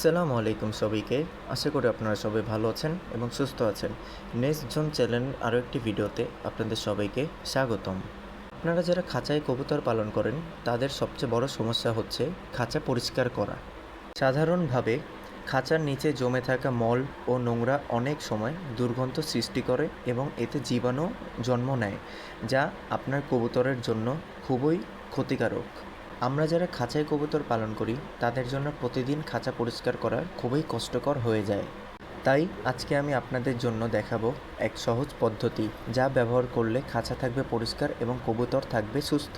আসসালামু আলাইকুম সবাইকে। আশা করি আপনারা সবাই ভালো আছেন এবং সুস্থ আছেন। নেক্সট জোন চ্যানেল আরও একটি ভিডিওতে আপনাদের সবাইকে স্বাগতম। আপনারা যারা খাঁচায় কবুতর পালন করেন, তাদের সবচেয়ে বড় সমস্যা হচ্ছে খাঁচা পরিষ্কার করা। সাধারণভাবে খাঁচার নিচে জমে থাকা মল ও নোংরা অনেক সময় দুর্গন্ধ সৃষ্টি করে এবং এতে জীবাণু জন্ম নেয়, যা আপনার কবুতরের জন্য খুবই ক্ষতিকারক। আমরা যারা খাঁচায় কবুতর পালন করি, তাদের জন্য প্রতিদিন খাঁচা পরিষ্কার করা খুবই কষ্টকর হয়ে যায়। তাই আজকে আমি আপনাদের জন্য দেখাবো এক সহজ পদ্ধতি যা ব্যবহার করলে খাঁচা থাকবে পরিষ্কার এবং কবুতর থাকবে সুস্থ।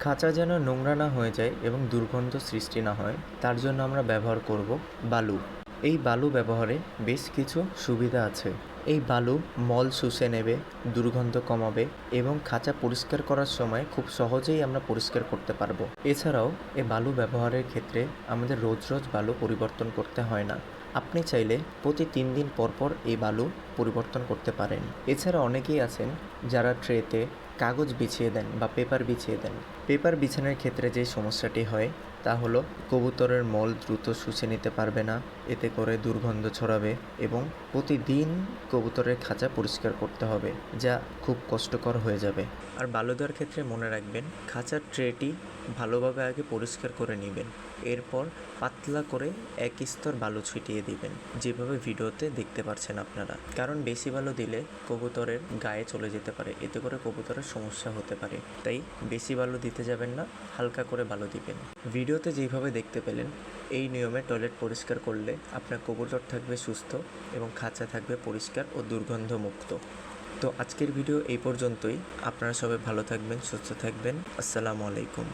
খাঁচা যেন নোংরা না হয়ে যায় এবং দুর্গন্ধ সৃষ্টি না হয়, তার জন্য আমরা ব্যবহার করব বালু। এই বালু ব্যবহারে বেশ কিছু সুবিধা আছে। এই বালু মল শুষে নেবে, দুর্গন্ধ কমাবে এবং খাঁচা পরিষ্কার করার সময় খুব সহজেই আমরা পরিষ্কার করতে পারব। এছাড়াও এই বালু ব্যবহারের ক্ষেত্রে আমাদের রোজ রোজ বালু পরিবর্তন করতে হয় না। আপনি চাইলে প্রতি তিন দিন পর পর এই বালু পরিবর্তন করতে পারেন। এছাড়া অনেকেই আছেন যারা ট্রেতে কাগজ বিছিয়ে দেন বা পেপার বিছিয়ে দেন। পেপার বিছানোর ক্ষেত্রে যে সমস্যাটি হয়, তা হলো কবুতরের মল দ্রুত শুষে নিতে পারবে না, এতে করে দুর্গন্ধ ছড়াবে এবং প্রতিদিন কবুতরের খাঁচা পরিষ্কার করতে হবে, যা খুব কষ্টকর হয়ে যাবে। আর বালু দেওয়ার ক্ষেত্রে মনে রাখবেন, খাঁচার ট্রেটি ভালোভাবে আগে পরিষ্কার করে নেবেন, এরপর পাতলা করে এক স্তর বালু ছিটিয়ে দিবেন, যেভাবে ভিডিওতে দেখতে পাচ্ছেন আপনারা। কারণ বেশি বালু দিলে কবুতরের গায়ে চলে যেতে পারে, এতে করে কবুতরের সমস্যা হতে পারে। তাই বেশি বালু দিতে যাবেন না, হালকা করে বালু দিবেন। ভিডিওতে যেইভাবে দেখতে পেলেন, এই নিয়মে টয়লেট পরিষ্কার করলে আপনার কবুতর থাকবে সুস্থ এবং খাঁচা থাকবে পরিষ্কার ও দুর্গন্ধমুক্ত। তো আজকের ভিডিও এই পর্যন্তই। আপনারা সবাই ভালো থাকবেন, সুস্থ থাকবেন। আসসালামু আলাইকুম।